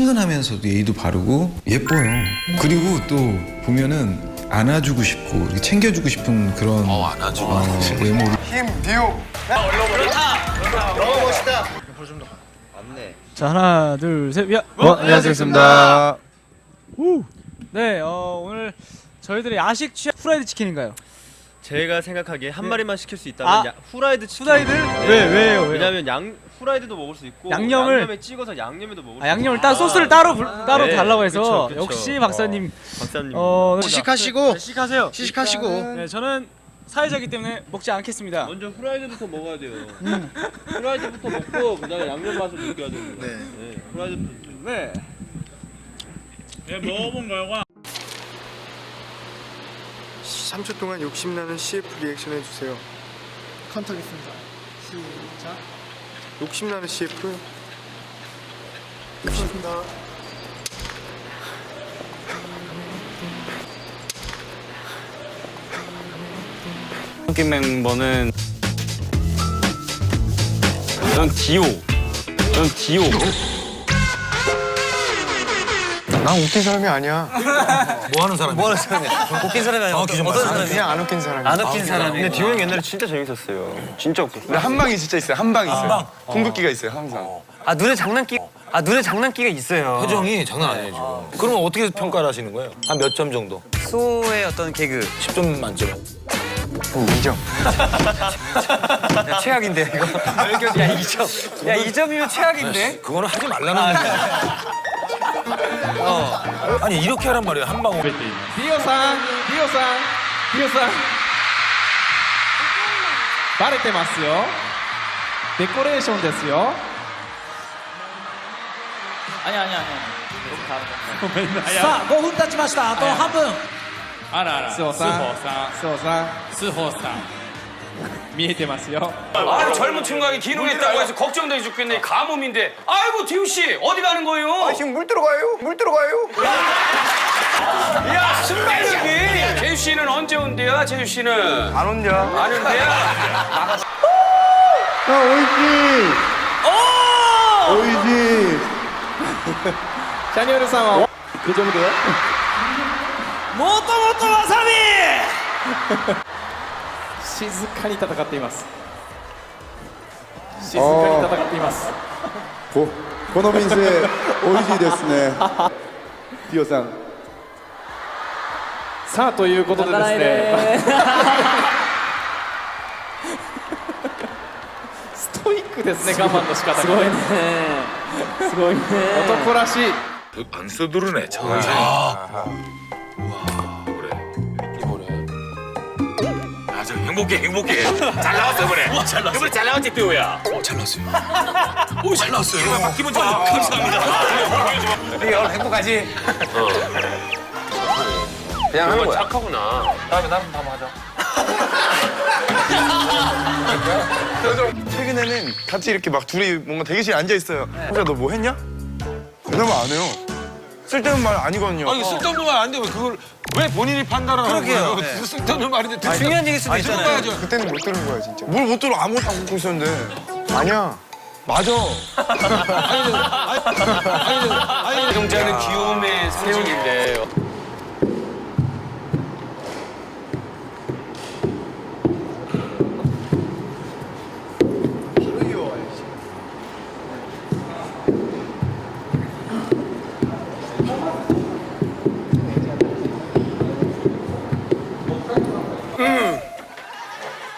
친근하면서도 예의도 바르고 예뻐요. 그리고 또 보면은 안아주고 싶고 이렇게 챙겨주고 싶은 그런 어, 안아주고. 어, 외모. 자 하나 둘셋 야. 어, 안녕하십니까 네 어, 오늘 저희들의 야식 취향 후라이드 치킨인가요? 제가 생각하기에 한 마리만 시킬 수 있다면 아, 야, 후라이드 치킨. 후라이드? 네. 왜 왜요 왜요? 왜냐면 양 후라이드도 먹을 수 있고 양념을- 양념에 찍어서 양념에도 먹을 수 아, 양념을. 따 소스를 따로 불- 따로 네, 달라고 해서 그쵸, 그쵸. 역시 박사님 박사님. 어 시식하시고 네, 시식하세요. 시식하시고 네 저는 사회자이기 때문에 먹지 않겠습니다. 먼저 후라이드부터 먹어야 돼요. 후라이드부터 먹고 그다음에 양념 맛을 느껴야 됩니다. 네. 네. 후라이드 네. 3초 동안 욕심나는 CF 리액션 해주세요 컨택했습니다. 시작. 욕심나는 CF 좋습니다. 킹 멤버는 전 디오. 전 디오 난 웃긴 사람이 아니야 뭐 하는 사람이야? 뭐 하는 사람이야? 웃긴 사람이 아니야. 정확히 좀 말씀해. 그냥 안 웃긴 사람이야 안 웃긴 사람이. 근데 디오 형 옛날에 진짜 재밌었어요. 진짜 웃겼어요. 근데 한 방이 진짜 있어요. 한 방이 있어요. 궁극기가 있어요, 항상. 아 눈에 장난기 아 눈에 장난기가 있어요. 표정이 장난 아니에요 지금. 그럼 어떻게 평가를 하시는 거예요? 한 몇 점 정도? 수호의 어떤 개그 10점 만점. 2점 야, 최악인데 이거. 야 2점. 야 2점이면 최악인데. 그거는 하지 말라는 거야. 어. 아니 이렇게 하란 말이에요 한 방울. ディオさん、ディオさん、ディオさん。バレてますよ。デコレーションですよ。 아니 아니 아니. さあ5分経ちました。あと半分。スオさん、スオさん、スホさん。 見えてますよ。 아 젊은 친구가 기능했다고 해서 걱정돼 죽겠네 가뭄인데 아이고 디우 씨 어디 가는 거예요? 지금 물 들어가요 물 들어가요 야 순발력이 재유 씨는 언제 온대요 재유 씨는 안 온냐 안 온대요? 아 오이지 오이지 シャニオルさんは、大丈夫だよ。もともとわさ 静かに戦っています。静かに戦っています。ここの店美味しいですねティオさんさあということでですね。ストイックですね我慢の仕方が。すごいね。すごいね。男らしい。 안 써두르네 정말. 아. 행복해 행복해. 잘 나왔어 이번에. 잘 나왔어. 이번에 잘 나왔지 띠오야. 어 잘 나왔어요. 오 잘 나왔어요. 이거 기분 좋아. 감사합니다. 우리 오늘 행복하지? 그냥 하는 거야. 착하구나. 다음에 나랑 한번 하자. 최근에는 같이 이렇게 막 둘이 뭔가 대기실에 앉아 있어요. 혼자 너뭐 했냐? 대답을 안 해요. 쓸데없는 말 아니거든요. 아니 쓸데없는 말 아닌데 왜 그걸 왜 본인이 판단을 하는 거예요? 쓸데없는 말인데 대체 중요한 얘기일 수도 아니 있잖아요. 들어봐야죠. 그때는 못 들은 거야 진짜 뭘 못 들어 아무것도 안 듣고 있었는데. 아니야 맞아. 동자는 귀여움의 상징인데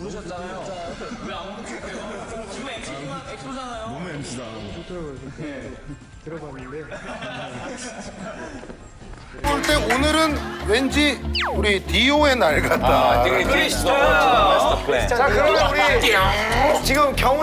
부르셨잖아요. 왜 안 부르셨대요? 지금 엑소잖아요 몸에 엑소잖아 좋더라고요 들어봤는데 볼 때 오늘은 왠지 우리 디오의 날 같다. 그래 진짜 자 그러면 우리 지금 경호